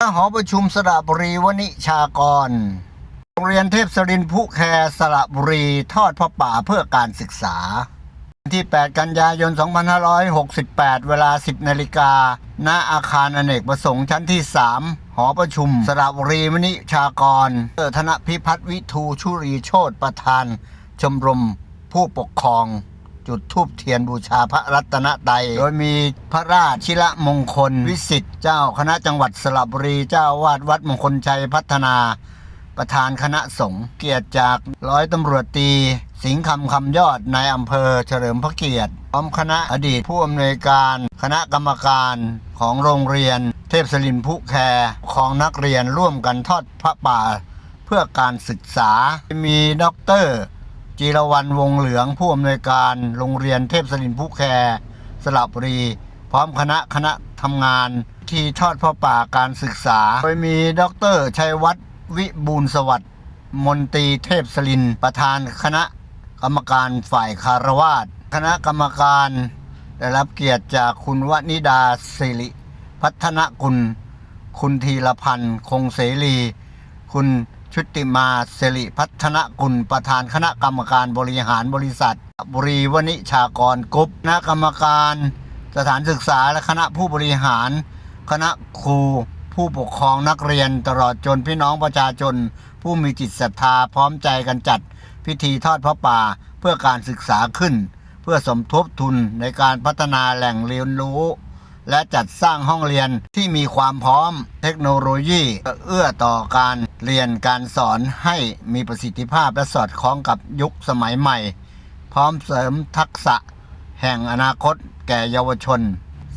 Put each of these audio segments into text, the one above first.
หอประชุมสระบุรีวณิชากร โรงเรียนเทพสรินผู้แคสระบุรีทอดพระป่าเพื่อการศึกษา ที่ 8 กันยายน 2568 เวลา 10 นาฬิกา ณ อาคารอเนกประสงค์ชั้นที่ 3 หอประชุม สระบุรีวณิชากรเออธนพิพัฒน์วิทูชุรีโชตประธาน ชมรมผู้ปกครอง จุดทูบเทียนบูชาพระรัตนตรัยโดยมีพระราชชิละมงคล วิสิทธิ์เจ้าคณะจังหวัดสระบุรีเจ้าวาดวัดมงคลชัยพัฒนาประธานคณะสงฆ์เกียรติจากร้อยตำรวจตี สิงห์คำคำยอดนายอำเภอเฉลิมพระเกียรติพร้อมคณะอดีตผู้อำนวยการ คณะกรรมการของโรงเรียน เทพสลินผู้แคร์ของนักเรียนร่วมกันทอดพระป่า เพื่อการศึกษา มีด็อกเตอร์ จีรวันวงเหลืองผู้อำนวยการโรงเรียนเทพสลินผู้แคร์สระบุรี พร้อมคณะคณะทำงานที่ทอดพระป่าการศึกษา โดยมีดรชัยวัฒน์วิบูลสวัสดิ์มนตรีเทพสลินประธานคณะกรรมการฝ่ายคารวาสคณะกรรมการได้รับเกียรติจากคุณวนิดาสิริพัฒนกุล คุณธีรพันธ์ คงเสรี คุณ ชุติมาสิริพัฒนกุลประธานคณะกรรมการบริหารบริษัท บุรีวณิชากรกรุ๊ปคณะกรรมการ สถานศึกษาและคณะผู้บริหาร คณะครู ผู้ปกครองนักเรียนตลอดจนพี่น้องประชาชน ผู้มีจิตศรัทธาพร้อมใจกันจัด พิธีทอดพระป่าเพื่อการศึกษาขึ้น เพื่อสมทบทุนในการพัฒนาแหล่งเรียนรู้ และจัดสร้างห้องเรียนที่มีความพร้อมเทคโนโลยี เอื้อต่อการเรียนการสอนให้มีประสิทธิภาพและสอดคล้องกับยุคสมัยใหม่ พร้อมเสริมทักษะแห่งอนาคตแก่เยาวชน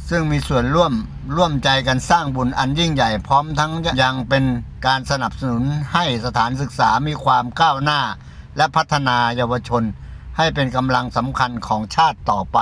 ซึ่งมีส่วนร่วมร่วมใจกันสร้างบุญอันยิ่งใหญ่พร้อมทั้งยังเป็นการสนับสนุนให้สถานศึกษามีความก้าวหน้า และพัฒนาเยาวชน ให้เป็นกำลังสำคัญของชาติต่อไป